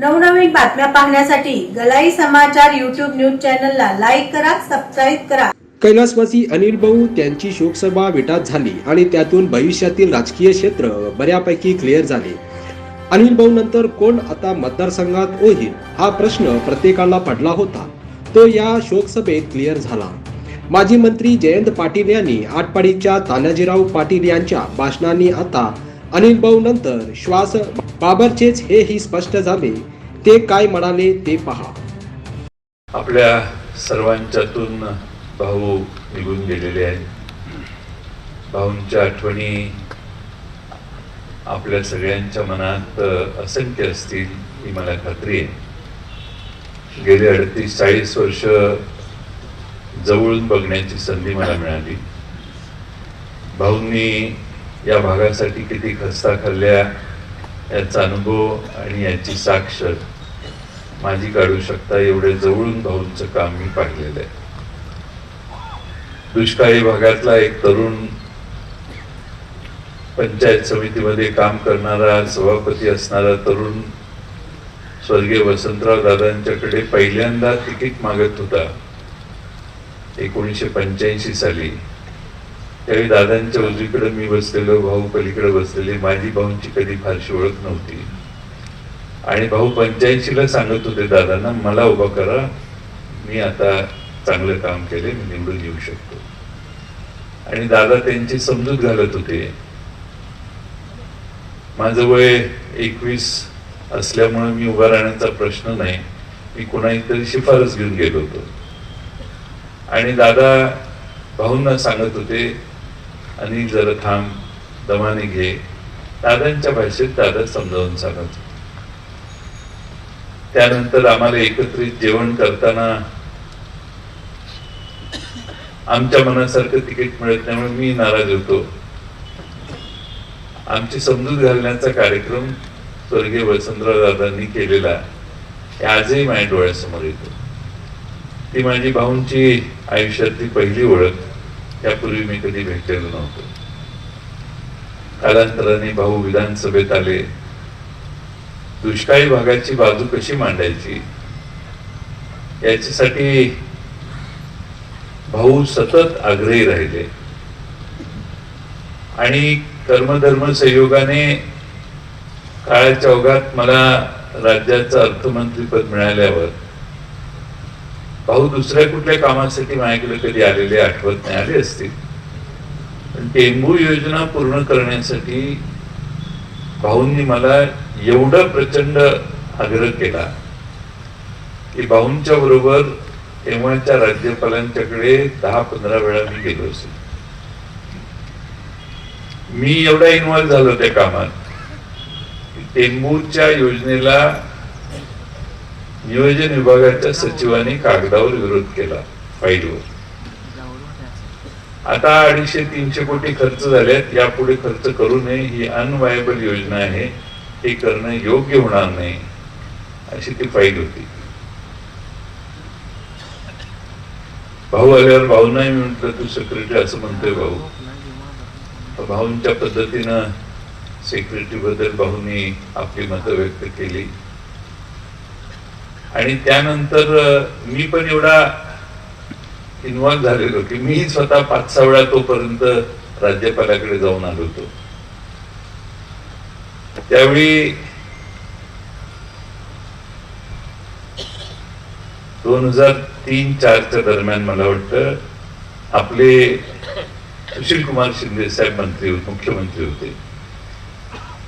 नवनवीन बातम्या पाहण्यासाठी गलाई समाचार युट्यूब न्यूज चॅनलला लाईक करा सबस्क्राईब करा. कैलासवासी अनिल भाऊ त्यांची शोकसभा विटात झाली आणि त्यातून भविष्यातील राजकीय क्षेत्र बऱ्यापैकी क्लिअर झाले. अनिल भाऊ नंतर कोण आता मतदारसंघात होईल हा प्रश्न प्रत्येकाला पडला होता. तो या शोकसभेत क्लिअर झाला. माजी मंत्री जयंत पाटील यांनी आटपाडीच्या तानाजीराव पाटील यांच्या भाषणाने आता अनिल भाऊ नंतर श्वास बाबरचेच हेही स्पष्ट झाले. ते काय म्हणाले ते पहा. आपल्या सर्वांच्यातून भाऊ निघून गेलेले आहेत. भाऊंच्या आठवणी आपल्या सगळ्यांच्या मनात असंख्य असतील ही मला खात्री आहे. गेले अडतीस चाळीस वर्ष जवळून बघण्याची संधी मला मिळाली. भाऊंनी या भागासाठी किती खस्ता खाल्ल्या याचा अनुभव आणि याची साक्ष माझी काढू शकता एवढे जवळून भाऊंचं काम मी पाहिलेलं आहे. दुष्काळी भागातला एक तरुण पंचायत समितीमध्ये काम करणारा सभापती असणारा तरुण स्वर्गीय वसंतराव दादांच्याकडे पहिल्यांदा तिकीट मागत होता. एकोणीसशे पंच्याऐंशी साली. त्यावेळी दादांच्या उजवीकडे मी बसलेलो भाऊ पलीकडे बसलेले. माझी भाऊंची कधी फारशी ओळख नव्हती. आणि भाऊ पंच्याऐंशीला सांगत होते दादांना मला उभा करा मी आता चांगलं काम केले मी निवडून येऊ शकतो. आणि दादा त्यांची समजूत घालत होते. माझं वय एकवीस असल्यामुळे मी उभा राहण्याचा प्रश्न नाही. मी कोणाही तरी शिफारस घेऊन गेलो होतो. आणि दादा भाऊंना सांगत होते आणि जरा थांब दमाने घे दादांच्या भाषेत दादा समजावून सांगत त्यानंतर आम्हाला एकत्रित जेवण करताना आमच्या मनासारखं तिकीट मिळत त्यामुळे मी नाराज होतो. आमची समजूत घालण्याचा कार्यक्रम स्वर्गीय वसंतराव दादांनी केलेला आजही माझ्या डोळ्यासमोर येतो. ती माझी भाऊंची आयुष्यातली पहिली ओळख. त्यापूर्वी मी कधी भेटलेलो नव्हतो. कालांतराने भाऊ विधानसभेत आले. दुष्काळी भागाची बाजू कशी मांडायची? याच्यासाठी भाऊ सतत आग्रही राहिले. आणि कर्मधर्म संयोगाने काळाच्या ओघात मला राज्याचं अर्थमंत्रीपद मिळाल्यावर भाऊ दुसऱ्या कुठल्या कामासाठी माझ्याकडे कधी आलेले आठवत नाही आले असतील पण टेंबू योजना पूर्ण करण्यासाठी भाऊंनी मला एवढा प्रचंड आग्रह केला की भाऊंच्या बरोबर तेव्हाच्या राज्यपालांच्याकडे दहा पंधरा वेळा मी गेलो असेल. मी एवढा इन्व्हॉल्व्ह झालो त्या कामात. टेंबूच्या योजनेला नियोजन विभागाच्या सचिवांनी कागदावर विरोध केला फाईलवर. आता अडीचशे तीनशे कोटी खर्च झाल्यात यापुढे खर्च करू नये ही अनवायबल योजना आहे. हे करणं योग्य होणार नाही अशी ती फाईल होती. भाऊ आल्यावर भाऊ नाही म्हटलं तू सेक्रेटरी असं म्हणतोय भाऊ. भाऊंच्या पद्धतीनं सेक्रेटरी बद्दल भाऊंनी आपली मतं व्यक्त केली. आणि त्यानंतर मी पण एवढा इन्व्हॉल्व झालेलो की मी स्वतः पाच सहा वेळा तोपर्यंत राज्यपालाकडे जाऊन आलो होतो. त्यावेळी दोन हजार तीन चारच्या दरम्यान मला वाटतं आपले सुशील कुमार शिंदे साहेब मंत्री होते मुख्यमंत्री होते.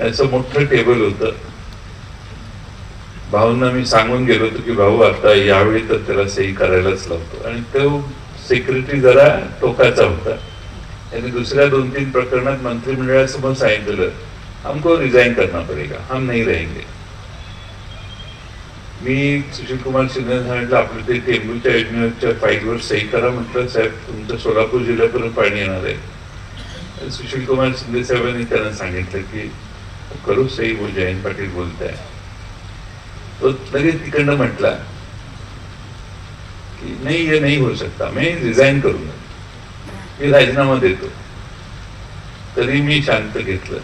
याचं मोठं टेबल होतं. भाऊंना मी सांगून गेलो होतो की भाऊ आता यावेळी तर त्याला सही करायलाच लावतो. आणि तो सेक्रेटरी जरा टोकाचा होता. त्यांनी दुसऱ्या दोन तीन प्रकरणात मंत्रिमंडळासमोर सांगितलं हमको रिझाईन करना पडेगा. हम नहीं रहेंगे. मी सुशील कुमार शिंदे सांगितलं आपलं ते टेंबूच्या योजनेच्या फाईलवर सही करा म्हटलं साहेब तुमचं सोलापूर जिल्ह्यापर्यंत पाणी येणार आहे. सुशील कुमार शिंदे साहेबांनी त्यांना सांगितलं की करू सही बोल जयंत पाटील बोलताय. तो लगेच तिकडनं म्हटला की नाही, ये नहीं हो सकता, मैं रिझाईन करूँगा। मी राजीनामा देतो तरी मी शांत घेतलं।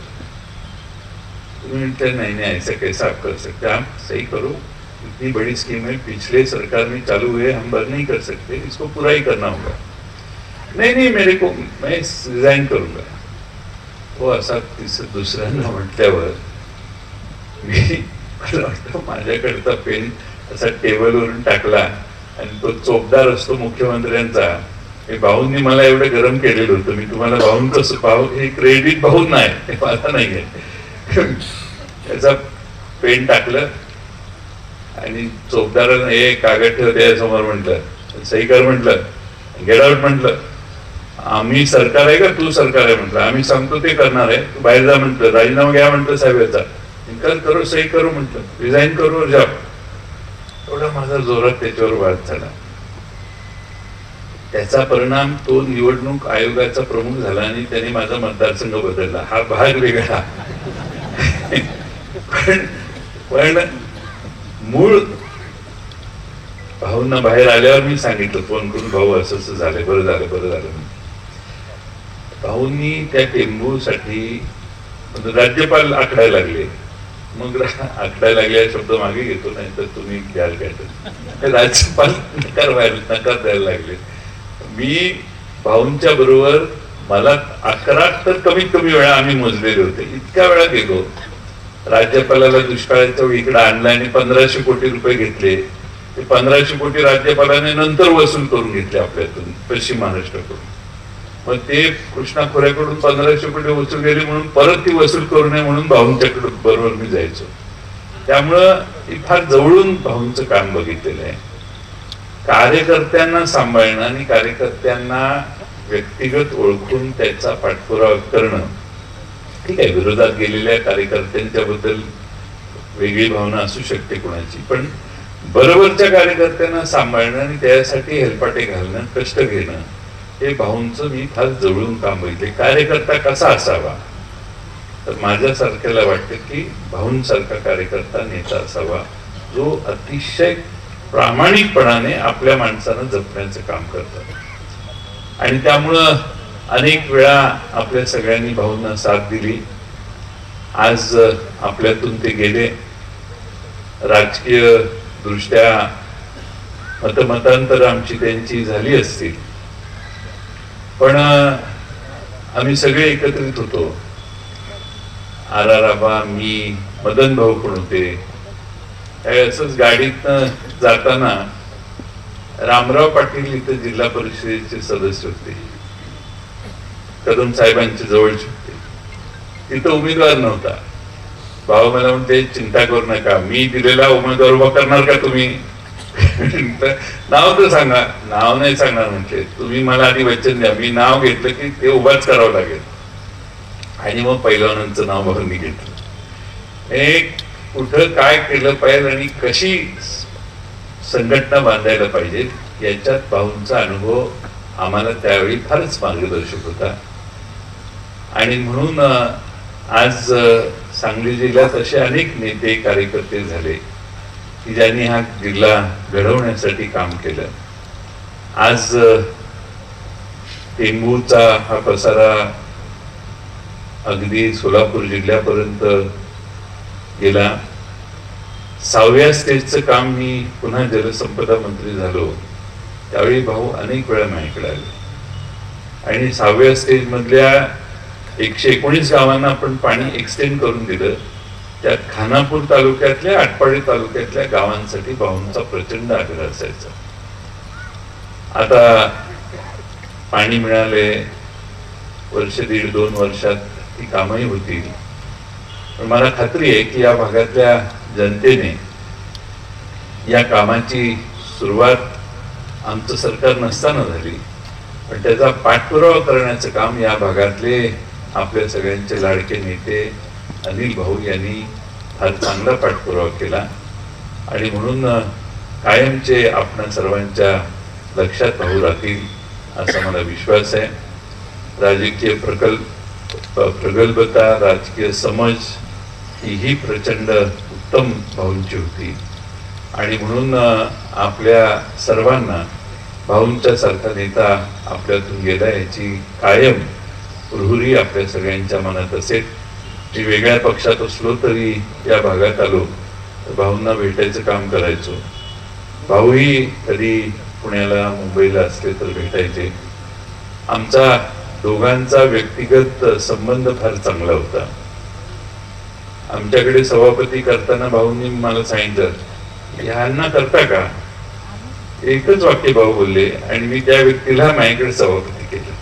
म्हटलं नहीं नहीं, ऐसा कैसा आप कर सकते आप सही करो। इतनी बड़ी स्कीम है, पिछले सरकार में चालू हुए, हम बंद नहीं कर सकते। इसको पूरा ही करना होगा। नहीं नहीं, मेरे को, मैं रिजाइन करूँगा। तो असा तिस दुसऱ्यांदा म्हटल्यावर मी मला वाटतं माझ्याकडचा पेन असा टेबलवरून टाकला आणि तो चोपदार असतो मुख्यमंत्र्यांचा. हे भाऊंनी मला एवढं गरम केलेलं होतं. मी तुम्हाला भाऊन कसं भाऊ हे क्रेडिट भाऊ नाही हे मला नाही आहे त्याचा पेन टाकलं आणि चोपदारानं हे कागद ठेवते समोर म्हटलं. सही कर म्हटलं गेट आउट म्हटलं. आम्ही सरकार आहे का? तू सरकार आहे म्हटलं. आम्ही सांगतो ते करणार आहे. तू बाहेर जा म्हटलं. राजीनामा घ्या म्हटलं साहेबाचा इन्कार करू सही करू म्हटलं रिझाईन करू जॉब एवढा माझा जोरात त्याच्यावर वाद झाला. त्याचा परिणाम तो निवडणूक आयोगाचा प्रमुख झाला आणि त्याने माझा मतदारसंघ बदलला. हा भाग वेगळा. पण पण मूळ भाऊंना बाहेर आल्यावर मी सांगितलं फोन करून भाऊ असं असं झालं बरं झालं बरं झालं भाऊंनी त्या टेंबूसाठी म्हणजे राज्यपाल आखडायला लागले. मग आखडायला लागले शब्द मागे घेतो नाही तर तुम्ही घ्याल काय राज्यपाल नकार व्हायला नकार द्यायला लागले. मी भाऊंच्या बरोबर मला अकरा तर कमीत कमी वेळा आम्ही मोजलेले होते. इतक्या वेळा गेलो. राज्यपालाला दुष्काळाच्या वेळी इकडे आणलं आणि पंधराशे कोटी रुपये घेतले. ते पंधराशे कोटी राज्यपालाने नंतर वसूल करून घेतले आपल्यातून पश्चिम महाराष्ट्राकडून. मग ते कृष्णा खोऱ्याकडून पंधराशे कोटी वसूल गेली म्हणून परत ती वसूल करू नये म्हणून भाऊंच्याकडून बरोबर मी जायचो. त्यामुळं हे फार जवळून भाऊंचं काम बघितलेलं आहे. कार्यकर्त्यांना सांभाळणं आणि कार्यकर्त्यांना व्यक्तिगत ओळखून त्याचा पाठपुरावा करणं ठीक आहे विरोधात गेलेल्या कार्यकर्त्यांच्या बद्दल वेगळी भावना असू शकते कोणाची पण बरोबरच्या कार्यकर्त्यांना सांभाळणं आणि त्यासाठी हेलपाटे घालणं कष्ट घेणं हे भाऊंचं मी फार जवळून काम बघितले. कार्यकर्ता कसा असावा? तर माझ्यासारख्याला वाटतं की भाऊंसारखा कार्यकर्ता नेता असावा जो अतिशय प्रामाणिकपणाने आपल्या माणसानं जपण्याचं काम करतात आणि त्यामुळं अनेक वेळा आपल्या सगळ्यांनी भाऊंना साथ दिली. आज आपल्यातून ते गेले. राजकीय दृष्ट्या मतमतांतर आमची त्यांची झाली असतील. पण आम्ही सगळे एकत्रित होतो. आराराबा मी मदन भाऊ पण होते. असंच गाडीतनं जाताना रामराव पाटील इथं जिल्हा परिषदेचे सदस्य होते. कदम साहेबांचे जवळचे होते. तिथं उमेदवार नव्हता. भाऊ मला म्हणते चिंता करू नका. मी दिलेला उमेदवार उभा करणार का तुम्ही? तर नाव तर सांगा. नाव नाही सांगणार म्हणजे. तुम्ही मला आधी वचन द्या. मी नाव घेतलं की ते उभाच करावं लागेल. आणि मग पैलवानांचं नाव भाऊंनी घेतलं एक कुठं काय केलं पाहिजे आणि कशी संघटना बांधायला पाहिजे याच्यात पाहूनचा अनुभव आम्हाला त्यावेळी फारच मार्गदर्शक होता. आणि म्हणून आज सांगली जिल्ह्यात असे अनेक नेते कार्यकर्ते झाले. की ज्यांनी हा जिल्हा घडवण्यासाठी काम केलं. आज अं, हा पसारा अगदी सोलापूर जिल्ह्यापर्यंत गेला. सहाव्या स्टेजचं काम मी पुन्हा जलसंपदा मंत्री झालो. त्यावेळी भाऊ अनेक वेळा माझ्याकडे आले. आणि सहाव्या स्टेज मधल्या एकशे एकोणीस गावांना आपण पाणी एक्सटेंड करून दिलं. त्या खानापूर तालुक्यातल्या आटपाडी तालुक्यातल्या गावांसाठी भाऊंचा प्रचंड आग्रह असायचा. आता पाणी मिळाले वर्ष दीड दोन वर्षात ती कामही होतील. पण मला खात्री आहे की या भागातल्या जनतेने या कामाची सुरुवात आमचं सरकार नसताना झाली. पण त्याचा पाठपुरावा करण्याचं काम या भागातले आपल्या सगळ्यांचे लाडके नेते अनिल भाऊ यांनी फार चांगला पाठपुरावा केला. आणि म्हणून कायमचे आपण सर्वांच्या लक्षात राहू राहतील असा मला विश्वास आहे. राजकीय प्रकल्प प्रगल्भता राजकीय समज ही प्रचंड उत्तम भाऊंची होती. आणि म्हणून आपल्या सर्वांना भाऊंच्या सारखा नेता आपल्यातून गेला याची कायम प्रहुरी आपल्या सगळ्यांच्या मनात असेल. मी वेगळ्या पक्षात असलो तरी या भागात आलो. भाऊंना भेटायचं काम करायचो. भाऊही कधी पुण्याला मुंबईला असले तर भेटायचे. आमचा दोघांचा व्यक्तिगत संबंध फार चांगला होता. आमच्याकडे सभापती करताना भाऊंनी मला सांगितलं ह्यांना करता का? एकच वाक्य भाऊ बोलले आणि मी त्या व्यक्तीला माझ्याकडे सभापती केलं.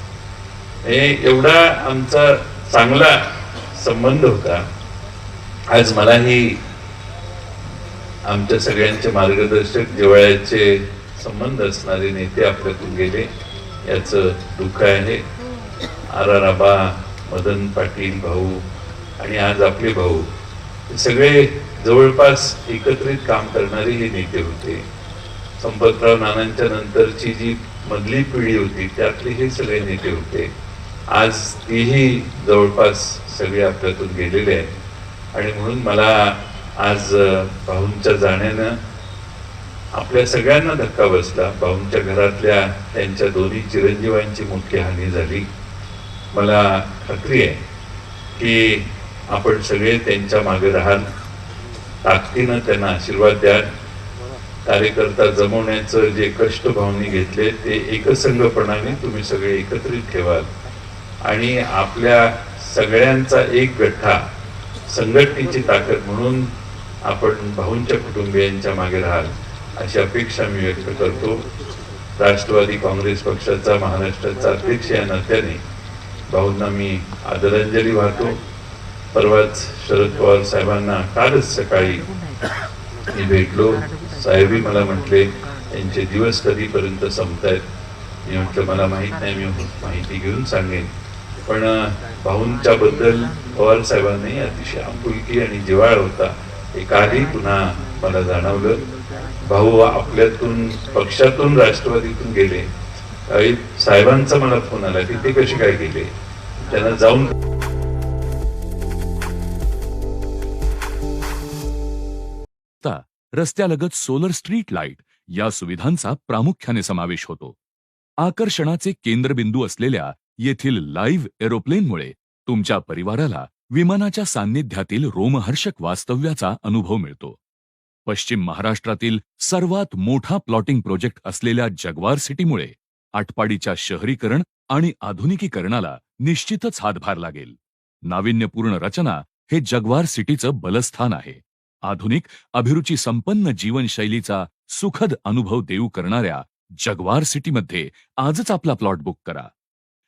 हे एवढा आमचा चांगला संबंध होता. आज मलाही आमच्या सगळ्यांचे मार्गदर्शक जिवाळ्याचे संबंध असणारे नेते आपल्यातून गेले. याचं दुःख आहे. आर आर आबा मदन पाटील भाऊ आणि आज आपले भाऊ सगळे जवळपास एकत्रित काम करणारे हे नेते होते. संपतराव नानांच्या नंतरची जी मधली पिढी होती त्यातले हे सगळे नेते होते. आज तीही जवळपास सगळे आपल्यातून गेलेले आहेत. आणि म्हणून मला आज भाऊंच्या जाण्यानं आपल्या सगळ्यांना धक्का बसला. भाऊंच्या घरातल्या त्यांच्या दोन्ही चिरंजीवांची मोठी हानी झाली. मला खात्री आहे की आपण सगळे त्यांच्या मागे राहाल. ताकदीनं त्यांना आशीर्वाद द्याल. कार्यकर्ता जमवण्याचं जे कष्ट भावनी घेतले ते एकसंघपणाने तुम्ही सगळे एकत्रित ठेवाल. आणि आपल्या सगळ्यांचा एक गठ्ठा संघटनेची ताकद म्हणून आपण भाऊंच्या कुटुंबियांच्या मागे राहाल अशी अपेक्षा मी व्यक्त करतो. राष्ट्रवादी काँग्रेस पक्षाचा महाराष्ट्राचा अध्यक्ष या नात्याने भाऊंना मी आदरांजली वाहतो. परवाच शरद पवार साहेबांना कालच सकाळी मी भेटलो. साहेबही मला म्हटले यांचे दिवस कधीपर्यंत संपतायत? मी म्हटलं मला माहीत नाही मी माहिती घेऊन सांगेन. पण भाऊंच्या बद्दल पवार साहेबांनी अतिशय आपुलकी आणि जिवाळ होता हे कालही पुन्हा मला जाणवलं. भाऊ आपल्यातून पक्षातून राष्ट्रवादीतून गेले. साहेबांचा मला फोन आला की ते कसे काय गेले? त्यांना जाऊन रस्त्यालगत सोलर स्ट्रीट लाइट या सुविधांचा प्रामुख्याने समावेश होतो. आकर्षणाचे केंद्रबिंदू असलेल्या येथील लाईव्ह एरोप्लेनमुळे तुमच्या परिवाराला विमानाच्या सान्निध्यातील रोमहर्षक वास्तव्याचा अनुभव मिळतो. पश्चिम महाराष्ट्रातील सर्वात मोठा प्लॉटिंग प्रोजेक्ट असलेल्या जगवार सिटीमुळे आटपाडीच्या शहरीकरण आणि आधुनिकीकरणाला निश्चितच हातभार लागेल. नाविन्यपूर्ण रचना हे जगवार सिटीचं बलस्थान आहे. आधुनिक अभिरुची संपन्न जीवनशैलीचा सुखद अनुभव देऊ करणाऱ्या जगवार सिटीमध्ये आजच आपला प्लॉट बुक करा.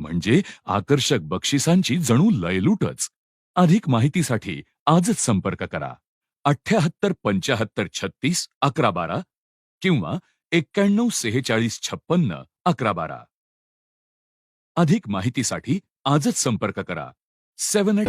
म्हणजे आकर्षक बक्षिसांची जणू लयलूटच. अधिक माहितीसाठी आजच संपर्क करा. अठ्ठ्याहत्तर पंचाहत्तर छत्तीस अकरा बारा किंवा एक्क्याण्णव सेहेचाळीस छप्पन्न अकरा बारा. अधिक माहितीसाठी आजच संपर्क करा. Seven eight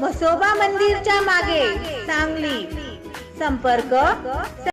म्हसोबा मंदिरच्या मागे. सांगली. संपर्क